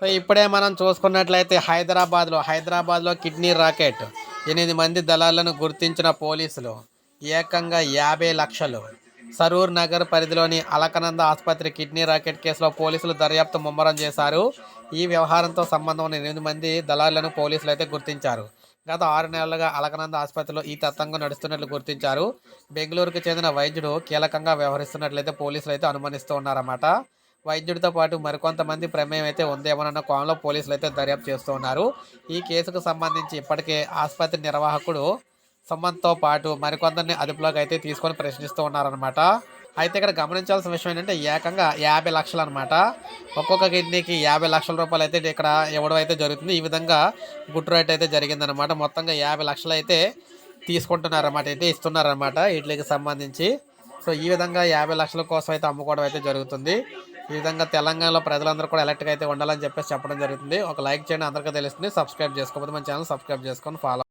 So ఇప్పుడే మనం చూసుకున్నట్లయితే హైదరాబాద్లో హైదరాబాద్లో కిడ్నీ రాకెట్. ఎనిమిది మంది దళాలను గుర్తించిన పోలీసులు ఏకంగా యాభై లక్షలు. సరూర్ నగర్ పరిధిలోని అలకనంద ఆసుపత్రి కిడ్నీ రాకెట్ కేసులో పోలీసులు దర్యాప్తు ముమ్మరం చేశారు. ఈ వ్యవహారంతో సంబంధం ఉన్న ఎనిమిది మంది దళారులను పోలీసులు అయితే గుర్తించారు. గత ఆరు నెలలుగా అలకనంద ఆసుపత్రిలో ఈ తత్వంగా నడుస్తున్నట్లు గుర్తించారు. బెంగళూరుకు చెందిన వైద్యుడు కీలకంగా వ్యవహరిస్తున్నట్లయితే పోలీసులు అయితే అనుమానిస్తూ ఉన్నారన్నమాట. వైద్యుడితో పాటు మరికొంతమంది ప్రమేయం అయితే ఉందేమోనన్న కోణంలో పోలీసులు అయితే దర్యాప్తు చేస్తూ ఉన్నారు. ఈ కేసుకు సంబంధించి ఇప్పటికే ఆసుపత్రి నిర్వాహకుడు సుమంత్తో పాటు మరికొందరిని అదుపులోకి అయితే తీసుకొని ప్రశ్నిస్తూ ఉన్నారనమాట అయితే ఇక్కడ గమనించాల్సిన విషయం ఏంటంటే ఏకంగా యాభై లక్షలు అనమాట ఒక్కొక్క కిడ్నీకి యాభై లక్షల రూపాయలు అయితే ఇక్కడ ఇవ్వడం అయితే జరుగుతుంది. ఈ విధంగా గుట్టు రేట్ అయితే జరిగిందనమాట మొత్తంగా యాభై లక్షలు అయితే తీసుకుంటున్నారన్నమాట అయితే ఇస్తున్నారన్నమాట వీటికి సంబంధించి. సో ఈ విధంగా యాభై లక్షల కోసం అయితే అమ్ముకోవడం అయితే జరుగుతుంది. ఈ విధంగా తెలంగాణలో ప్రజలందరూ కూడా ఎలక్ట్గా అయితే ఉండాలని చెప్పేసి చెప్పడం జరుగుతుంది. ఒక లైక్ చేయండి అందరికీ తెలుస్తుంది. సబ్స్క్రైబ్ చేసుకోకపోతే మన ఛానల్ సబ్స్క్రైబ్ చేసుకొని ఫాలో